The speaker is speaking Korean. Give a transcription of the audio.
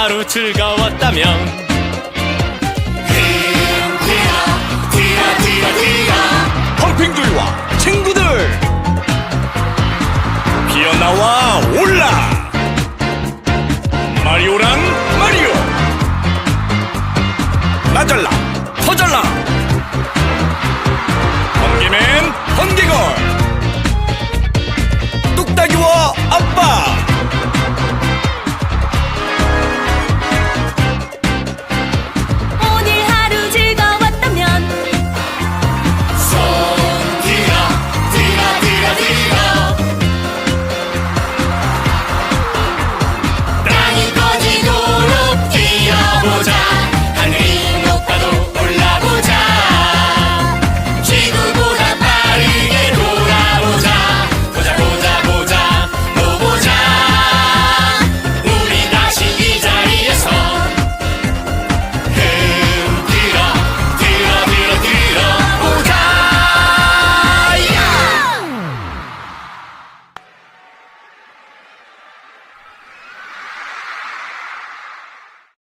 하루 즐거웠다면. 펌핑들과 친구들. 피어나와 올라. 마리오랑 마리오. 나잘라 터잘라.